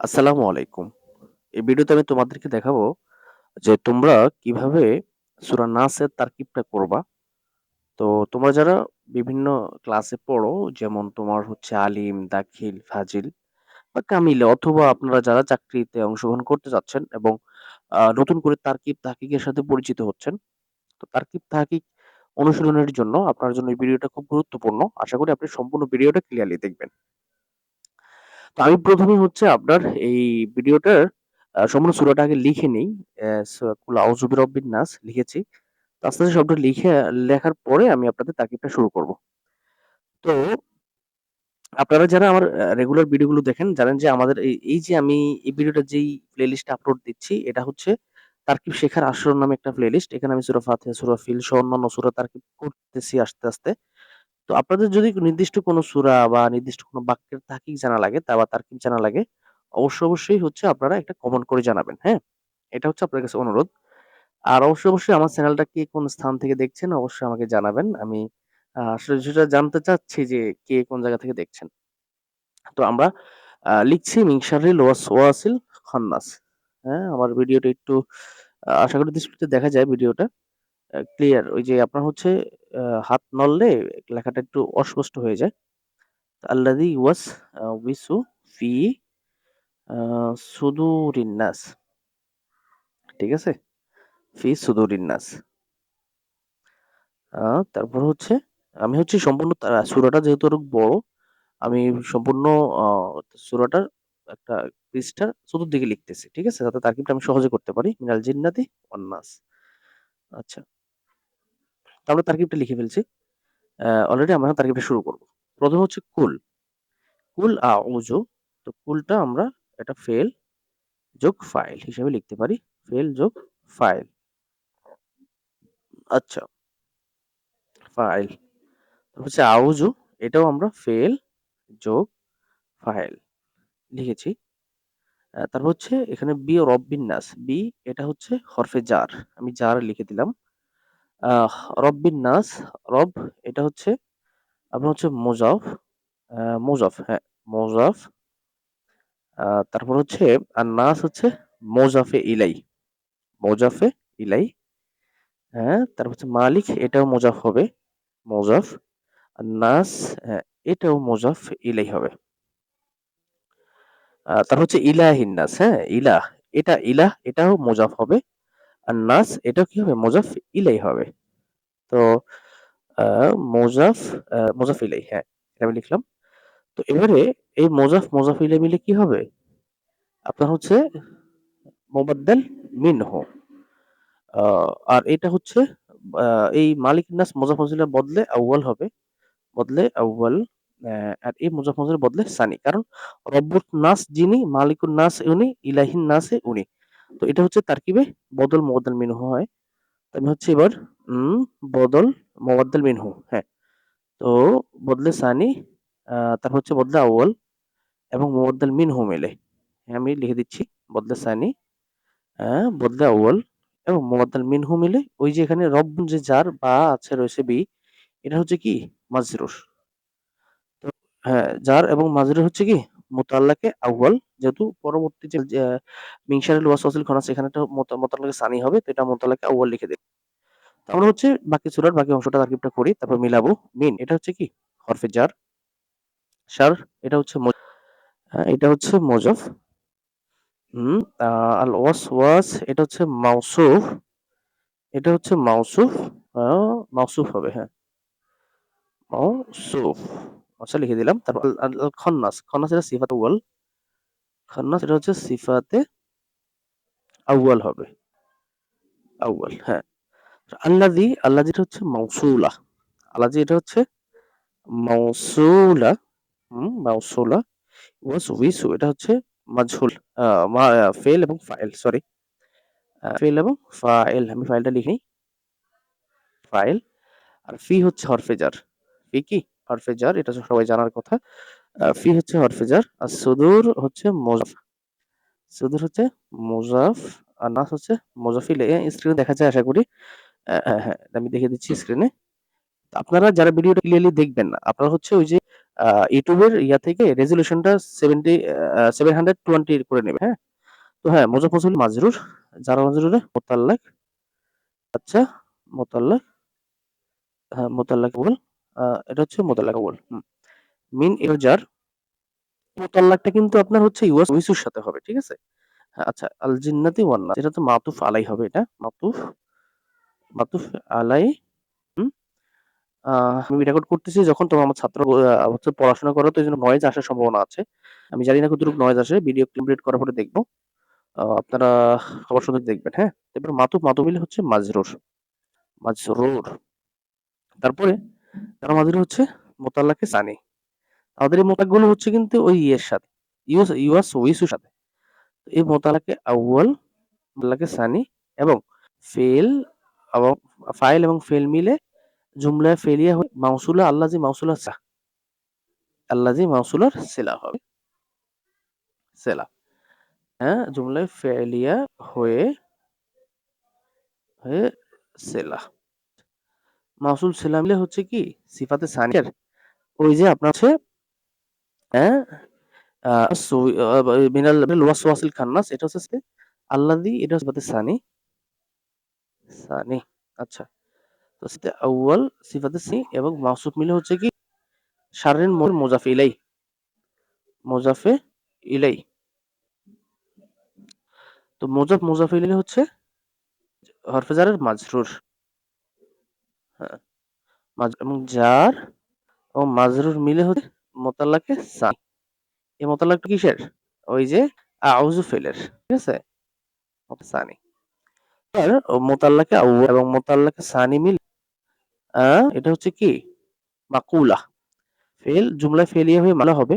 আসসালামু আলাইকুম। এই ভিডিওতে আমি তোমাদেরকে দেখাবো যে তোমরা কীভাবে সূরা নাসের তারকিবটা করবা। তো তোমরা যারা বিভিন্ন ক্লাসে পড়ো যেমন তোমার হচ্ছে আলিম, দাখিল, ফাজিল বা কামিলে অথবা আপনারা যারা চাকরিতে অংশগ্রহণ করতে যাচ্ছেন এবং নতুন করে তারকিব, তাহকিকের সাথে পরিচিত হচ্ছেন। তো তারকিব, তাহকিক অনুশীলনের জন্য আপনার জন্য এই ভিডিওটা খুব গুরুত্বপূর্ণ। আশা করি আপনি সম্পূর্ণ ভিডিওটা ক্লিয়ারলি দেখবেন। আমি ১ম এ হচ্ছে আপনার এই ভিডিওটার সম্পূর্ণ সূরাটা আগে লিখে নেই। অ্যা সূরা নাস লিখেছি। আস্তে, আস্তে সবটা লিখে লেখার পরে আমি আপনাদের তারকিবটা শুরু করব। তো আপনারা যারা আমার রেগুলার ভিডিওগুলো দেখেন জানেন যে আমাদের এই, এই যে আমি এই ভিডিওটা যেই প্লেলিস্টে আপলোড দিচ্ছি এটা হচ্ছে তারকিব শেখার আসর নামে একটা প্লেলিস্ট। এখানে আমি সূরা ফাতিহা, সূরা ফিল সহ অন্যান্য সূরা তারকিব করতেছি আস্তে, আস্তে। তো আপনাদের যদি নির্দিষ্ট কোনো সূরা বা নির্দিষ্ট কোনো বাক্যের তাহকিক জানা লাগে তা বা তারকিব জানা লাগে, অবশ্যই, অবশ্যই হচ্ছে আপনারা একটা কমেন্ট করে জানাবেন, হ্যাঁ? এটা হচ্ছে আপনার কাছে অনুরোধ। আর অবশ্যই, অবশ্যই আমার চ্যানেলটা কে কোন স্থান থেকে দেখছেন অবশ্যই আমাকে জানাবেন। আমি আসলে সেটা জানতে চাচ্ছি যে কে কোন জায়গা থেকে দেখছেন। তো আমরা লিখছি মিন শাররিল ওয়াসওয়াসিল খান্নাস। হ্যাঁ? আমার ভিডিওটা একটু আশা করি দেখা যায় ভিডিওটা। ক্লিয়ার ওই যে আপনার হচ্ছে হাত নড়লে লেখাটা একটু অস্পষ্ট হয়ে যায়। আল্লাযী ওয়াস উইসু ফি আ। ঠিক আছে? ফি সুদুরিন নাস। তারপর হচ্ছে আমি হচ্ছে সম্পূর্ণ সূরাটা যেহেতু অনেক বড়, আমি সম্পূর্ণ সূরাটার একটা পৃষ্ঠার চতুর্দিকে লিখতেছি। ঠিক আছে? যাতে তারকিবটা আমি সহজে করতে পারি। মিনাল জিন্নাতি ওয়ান নাস। আচ্ছা। আমরা তারকিবটা লিখে ফেলছি। অলরেডি আমরা তারকিবটা শুরু করব। প্রথম হচ্ছে কুল। কুল আউযু। তো কুলটা আমরা এটা ফেল যোগ ফাইল হিসেবে লিখতে পারি। ফেল যোগ ফাইল। আচ্ছা। ফাইল। তারপর হচ্ছে আউযু, এটাও আমরা ফেল যোগ ফাইল লিখেছি। তারপর হচ্ছে এখানে বি রব্বিন নাস। বি, এটা হচ্ছে হরফে জার। আমি জার লিখে দিলাম। রব্বিন নাস, রব এটা হচ্ছে আপনার হচ্ছে মোজাফ মোজাফ হ্যাঁ, মুজাফ। তারপর হচ্ছে আর নাস হচ্ছে মোজাফে ইলাই। মোজাফে ইলাই। হ্যাঁ, তারপর হচ্ছে মালিক এটাও মোজাফ হবে। মুজাফ। আর নাস হ্যাঁ, এটাও মোজাফ ইলাই হবে। তারপর হচ্ছে ইলাহিন নাস, হ্যাঁ? ইলাহ। এটা ইলাহ এটাও মোজাফ হবে। আর নাস এটা কি হবে? মুজাফ ইলাই হবে। তো মুজাফ মুজাফ ইলাই হ্যাঁ, এটা আমি লিখলাম। তো এবারে এই মুজাফ, মুজাফ ইলাই মিলে কি হবে? আপনার হচ্ছে মুবাদ্দাল মিনহু। আর এটা হচ্ছে এই মালিক নাস মুজাফ মুজাফিলের বদলে আউয়াল হবে। বদলে আউয়াল আর এই মুজাফ মুজাফিলের বদলে সানি। কারণ রব্বুন নাস যিনি, মালিকুন নাস উনি, ইলাহিন নাসে উনি। তো এটা হচ্ছে তারকিবে বদল মুবাদ্দাল মিনহু হয়। আমি হচ্ছে এবার বদল মুবাদ্দাল মিনহু হ্যাঁ। তো বদলে সানি তারপর হচ্ছে বদলে আউয়াল এবং মুবাদ্দাল মিনহু মিলে। আমি লিখে দিচ্ছি বদলে সানি বদলে আউয়াল এবং মুবাদ্দাল মিনহু মিলে ওই যে এখানে রব যে জার বা আছে রয়েছে বি এটা হচ্ছে কি মাজরুর। হ্যাঁ, জার এবং মাজরুর হচ্ছে কি মুতাল্লাকে আউয়াল যেহেতু পরবর্তী যে মিন শারিল ওয়াসওয়াসিল খান্নাস এখানে একটা মুতা সানি হবে। তো এটা মুতাল্লাকে আউয়াল লিখে দেই। আমরা হচ্ছে বাকি সূরার বাকি অংশটা তারকিবটা করি। তারপর মিলাবো। মিন এটা হচ্ছে কি হরফে জার। শার এটা হচ্ছে আ এটা হচ্ছে মুজাফ। হুম, আল ওয়াসওয়াস এটা হচ্ছে মাওসুফ। এটা হচ্ছে মাওসুফ, আ মাওসুফ হবে হ্যাঁ। মাওসুফ। আচ্ছা লিখে দিলাম। তারপর খান্নাস। খান্নাস এটা সিফাত আউয়াল। খান্নাস এটা হচ্ছে সিফাতে আউয়াল হবে। আউয়াল হ্যাঁ। আল্লাযী, আল্লাযীটা হচ্ছে মাওসুলা। আল্লাযী এটা হচ্ছে মাওসুলা। হুম, মাওসুলা। ওয়াস উইসু এটা হচ্ছে মাজহুল। ফেল এবং ফাইল সরি। ফেল এবং ফাইল আমি ফাইলটা লিখি। ফাইল। আর ফি হচ্ছে হরফেজার ফি কি? হরফে জার এটা সবাই জানার কথা। ফি হচ্ছে হরফে জার। আর সুদুর হচ্ছে মোজাফ সুদুর হচ্ছে মোজাফ আর নাস হচ্ছে মুজাফ ইলাই। স্ক্রিনে দেখা যায় আশা করি। হ্যাঁ, হ্যাঁ, আমি দেখিয়ে দিচ্ছি স্ক্রিনে। আপনারা যারা ভিডিওটা ক্লিয়ারলি দেখবেন না, আপনারা হচ্ছে ওই যে ইউটিউবের ইয়া থেকে রেজোলিউশনটা 70 আ 720 করে নেবে, হ্যাঁ? তো হ্যাঁ, মুজাফফর মাজরুর, জার মাজরুরে মোতাল্লাক আচ্ছা, মুতাল্লাক হ্যাঁ, মুতাল্লাক আ এটা হচ্ছে মুতাল্লাক। হুম। মিন এর জার মুতাল্লাকটা কিন্তু আপনার হচ্ছে ইউয়াস উইসুর সাথে হবে, ঠিক আছে? হ্যাঁ, আচ্ছা আল জিন্নাতি ওয়ান এটা তো মাতুফ আলাই হবে এটা। মাতুফ মাতুফ আলাই আমি রেকর্ড করতেছি যখন তোমার আমার ছাত্র হচ্ছে পড়াশোনা করে তো এজন্য নয়েজ আসার সম্ভাবনা আছে। আমি জানি না কতটুকু নয়েজ আসে। ভিডিও কমপ্লিট করার পরে দেখব। আপনারা সবার সুন্দর দেখবেন, হ্যাঁ? এরপর মাতুফ মিলে হচ্ছে মাজরুর। মাজরুর। তারপরে জার মাজরুর হচ্ছে মোতাল্লাকে সানি। আমাদের এই মোতালাকগুলো হচ্ছে কিন্তু ওই ইয়ের সাথে। ইউস ইউয়াস উইসুর সাথে। এই মোতালাকে আউয়াল, মোতালাকে সানি এবং ফেল এবং ফাইল এবং ফেল মিলে জুমলায় ফেলিয়া হয়ে মাউসুলা আল্লাজি মাউসুলা সা আল্লাজি মাউসুলার সেলা হবে। সেলা হ্যাঁ, জুমলায় ফেলিয়া হয়ে হয়ে সিলা। মাউসুল সিলা মিলে হচ্ছে কি সিফাতে সানিয়ার ওই যে আপনার হচ্ছে হ্যাঁ, মিনাল ওয়াসওয়াসিল খান্নাস এটা হচ্ছে আল্লাযী এটা সিফাতে সানি। সানি আচ্ছা। তো সিফাতে আউয়াল, সিফাতে সি এবং মাউসুফ মিলে হচ্ছে কি শাররিন মুল মুজাফ ইলাই। মুজাফে ইলাই। তো মুজাফ মুজাফ ইলাই হচ্ছে হরফে জারের মাজরুর। হ্যাঁ। মাজ এবং জার ও মাজরুর মিলে হচ্ছে মুতাল্লাকে সা। এই মুতাল্লাকটা কিসের? ওই যে আউজু ফেলের। ঠিক আছে? সানি। আর মুতাল্লাকে আউয়াল এবং মুতাল্লাকে সানি মিলে এটা হচ্ছে কি মাকুলা। ফেল জুমলায় ফেলিয়া হয়ে মালা হবে।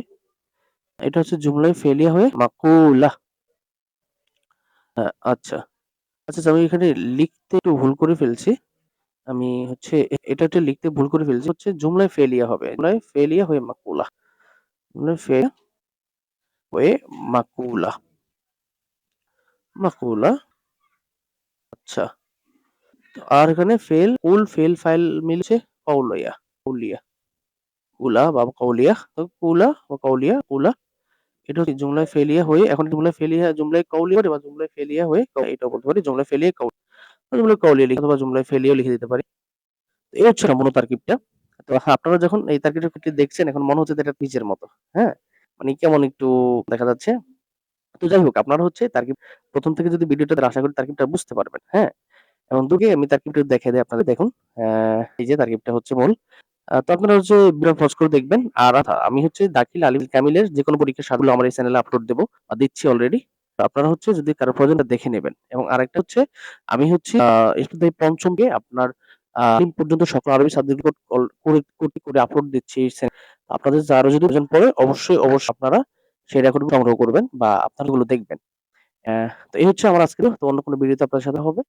এটা হচ্ছে জুমলায় ফেলিয়া হয়ে মাকুলা। হ্যাঁ, আচ্ছা। আচ্ছা, আমি এখানে লিখতে একটু ভুল করে ফেলছি। আমি হচ্ছে এটা একটু লিখতে ভুল করে ফেলছি। হচ্ছে জুমলায় ফেলিয়া হবে। জুমলায় ফেলিয়া হয়ে মাকুলা। জুমলায় ফে হয়ে মাকুলা। মাকুলা। আচ্ছা। আর এখানে ফেল, কুল, ফেল, ফাইল মিলছে কওলিয়া, কওলিয়া। কুলা বা কওলিয়া, তো কুলা বা কওলিয়া, কুলা। এটা হচ্ছে জুমলায় ফেলিয়া হয়ে এখন জুমলায় ফেলিয়া জুমলায় কওলিয়া বা জুমলায় ফেলিয়া হয়ে এটাও বলতে পারি জুমলায় ফেলিয়া কওল জুমলায় কওলিয়া লিখে অথবা জুমলায় ফেলিয়াও লিখে দিতে পারি। এই হচ্ছে সম্পূর্ণ তারকিবটা। তো আপনারা যখন এই তারকিবটা দেখছেন, এখন মনে হচ্ছে যে এটা পিচের মতো। হ্যাঁ? মানে কেমন একটু দেখা যাচ্ছে। তো যাই হোক, আপনারা হচ্ছে তারকিব ১ম থেকে যদি ভিডিওটা আশা করি তারকিবটা বুঝতে পারবেন। হ্যাঁ? এবং দুকে আমি তারকিবটা দেখাই দেই আপনাদের, দেখুন। এই যে তারকিবটা হচ্ছে মূল। তো আপনারা হচ্ছে ভিডিও পজ করে দেখবেন। আর আমি হচ্ছে দাখিল আলিম কামিলের যেকোনো পরীক্ষার সাগুলো আমার এই চ্যানেলে আপলোড দেবো দিচ্ছি অলরেডি। আপনারা হচ্ছে যদি কারও প্রয়োজন দেখে নেবেন। এবং আরেকটা হচ্ছে আমি হচ্ছে পঞ্চমকে আপনার পর্যন্ত সকল আরবি সাবজেক্ট করে করে আপলোড দিচ্ছি আপনাদের যারও যদি প্রয়োজন পড়ে অবশ্যই, অবশ্যই আপনারা সেই রেকর্ড সংগ্রহ করবেন বা আপনারা এগুলো দেখবেন। তো এই হচ্ছে আমার আজকের তো অন্য কোনো ভিডিওতে আপনাদের সাথে হবে।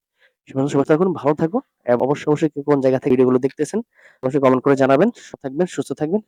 সে পর্যন্ত সুস্থ থাকুন, ভালো থাকো। এবং অবশ্যই, অবশ্যই কোন জায়গা থেকে ভিডিওগুলো দেখতেছেন অবশ্যই কমেন্ট করে জানাবেন। থাকবেন, সুস্থ থাকবেন।